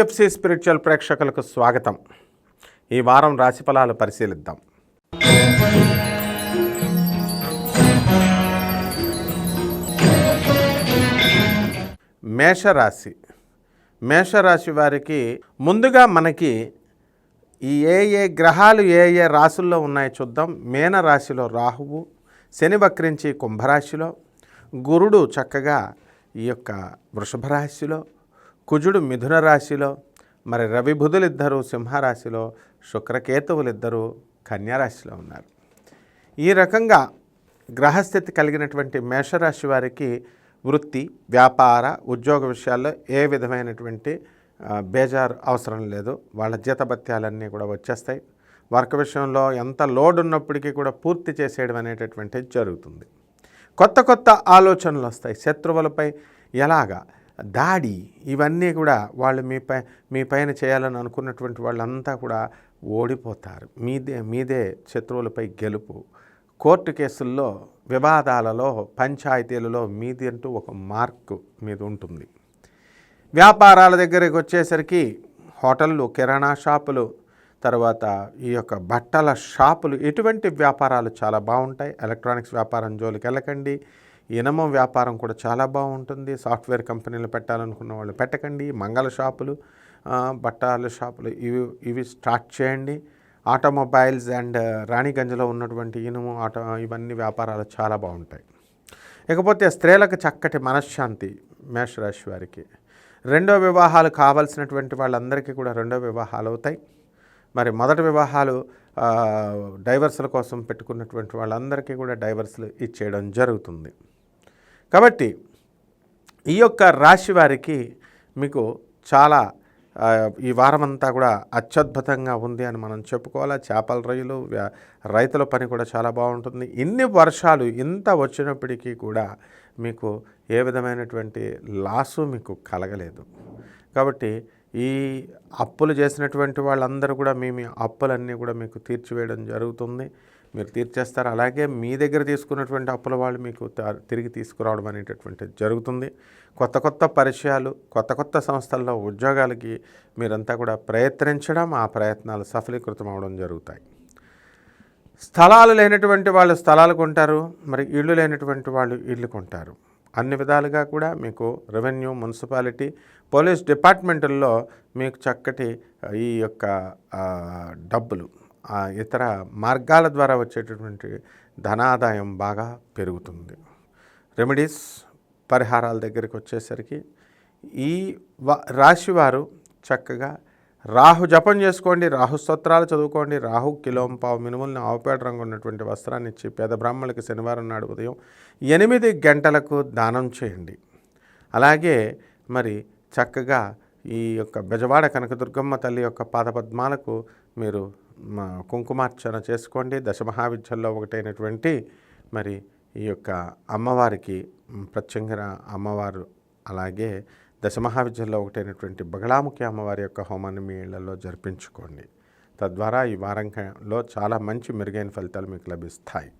విఎఫ్సి spiritual ప్రేక్షకులకు స్వాగతం. ఈ వారం రాశిఫలాలు పరిశీలిద్దాం. మేషరాశి. మేషరాశి వారికి ముందుగా మనకి ఈ ఏ ఏ గ్రహాలు ఏ ఏ రాశుల్లో ఉన్నాయో చూద్దాం. మేన రాశిలో రాహువు శని వక్రించి కుంభరాశిలో గురుడు చక్కగా ఈ యొక్క వృషభ రాశిలో కుజుడు మిథున రాశిలో మరి రవి బుధులిద్దరూ సింహరాశిలో శుక్రకేతువులిద్దరూ కన్యారాశిలో ఉన్నారు. ఈ రకంగా గ్రహస్థితి కలిగినటువంటి మేషరాశి వారికి వృత్తి వ్యాపార ఉద్యోగ విషయాల్లో ఏ విధమైనటువంటి బేజారు అవసరం లేదు. వాళ్ళ జీతభత్యాలన్నీ కూడా వచ్చేస్తాయి. వర్క్ విషయంలో ఎంత లోడ్ ఉన్నప్పటికీ కూడా పూర్తి చేసేయడం అనేటటువంటిది జరుగుతుంది. కొత్త కొత్త ఆలోచనలు వస్తాయి శత్రువులపై. ఎలాగా? దాడి ఇవన్నీ కూడా వాళ్ళు మీపై మీ పైన చేయాలని అనుకున్నటువంటి వాళ్ళంతా కూడా ఓడిపోతారు. మీదే మీదే శత్రువులపై గెలుపు. కోర్టు కేసుల్లో వివాదాలలో పంచాయతీలలో మీది అంటూ ఒక మార్కు మీద ఉంటుంది. వ్యాపారాల దగ్గరికి వచ్చేసరికి హోటళ్ళు కిరాణా షాపులు తర్వాత ఈ యొక్క బట్టల షాపులు ఇటువంటి వ్యాపారాలు చాలా బాగుంటాయి. ఎలక్ట్రానిక్స్ వ్యాపారం జోలికి వెళ్ళకండి. ఇనమం వ్యాపారం కూడా చాలా బాగుంటుంది. సాఫ్ట్వేర్ కంపెనీలు పెట్టాలనుకున్న వాళ్ళు పెట్టకండి. మంగళ షాపులు బట్టల షాపులు ఇవి ఇవి స్టార్ట్ చేయండి. ఆటోమొబైల్స్ అండ్ రాణిగంజ్లో ఉన్నటువంటి ఇనుము ఆటో ఇవన్నీ వ్యాపారాలు చాలా బాగుంటాయి. ఇకపోతే స్త్రీలకు చక్కటి మనశ్శాంతి మేషరాశి వారికి. రెండో వివాహాలు కావాల్సినటువంటి వాళ్ళందరికీ కూడా రెండో వివాహాలు అవుతాయి. మరి మొదటి వివాహాలు డైవర్సుల కోసం పెట్టుకున్నటువంటి వాళ్ళందరికీ కూడా డైవర్సులు ఇచ్చేయడం జరుగుతుంది. కాబట్టి ఈ యొక్క రాశి వారికి మీకు చాలా ఈ వారమంతా కూడా అత్యద్భుతంగా ఉంది అని మనం చెప్పుకోవాలి. చేపల రొయ్యలు రైతుల పని కూడా చాలా బాగుంటుంది. ఇన్ని వర్షాలు ఇంత వచ్చినప్పటికీ కూడా మీకు ఏ విధమైనటువంటి లాసు మీకు కలగలేదు. కాబట్టి ఈ అప్పులు చేసినటువంటి వాళ్ళందరూ కూడా మీ మీ అప్పులన్నీ కూడా మీకు తీర్చివేయడం జరుగుతుంది. మీరు తీర్చేస్తారు. అలాగే మీ దగ్గర తీసుకున్నటువంటి అప్పుల వాళ్ళు మీకు తిరిగి తీసుకురావడం అనేటటువంటిది జరుగుతుంది. కొత్త కొత్త పరిచయాలు కొత్త కొత్త సంస్థల్లో ఉద్యోగాలకి మీరంతా కూడా ప్రయత్నించడం ఆ ప్రయత్నాలు సఫలీకృతం అవడం జరుగుతాయి. స్థలాలు లేనటువంటి వాళ్ళు స్థలాలు కొంటారు. మరి ఇళ్ళు లేనటువంటి వాళ్ళు ఇళ్ళు కొంటారు. అన్ని విధాలుగా కూడా మీకు రెవెన్యూ మున్సిపాలిటీ పోలీస్ డిపార్ట్మెంటుల్లో మీకు చక్కటి ఈ యొక్క డబ్బులు ఇతర మార్గాల ద్వారా వచ్చేటటువంటి ధనాదాయం బాగా పెరుగుతుంది. రెమెడీస్ పరిహారాల దగ్గరికి వచ్చేసరికి ఈ వ రాశివారు చక్కగా రాహు జపం చేసుకోండి రాహు స్తోత్రాలు చదువుకోండి రాహు కిలోం పావు మినుములను ఆవుపేట రంగు ఉన్నటువంటి వస్త్రాన్ని ఇచ్చి పేద బ్రాహ్మణులకి శనివారం నాడు ఉదయం ఎనిమిది గంటలకు దానం చేయండి. అలాగే మరి చక్కగా ఈ యొక్క బెజవాడ కనకదుర్గమ్మ తల్లి యొక్క పాదపద్మాలకు మీరు మా కుంకుమార్చన చేసుకోండి. దశమహావిద్యల్లో ఒకటైనటువంటి మరి ఈ యొక్క అమ్మవారికి ప్రత్యంగర అమ్మవారు అలాగే దశమహావిద్యల్లో ఒకటైనటువంటి బగళాముఖి అమ్మవారి యొక్క హోమాన్ని మీ ఇళ్ళలో జరిపించుకోండి. తద్వారా ఈ వారంలో చాలా మంచి మెరుగైన ఫలితాలు మీకు లభిస్తాయి.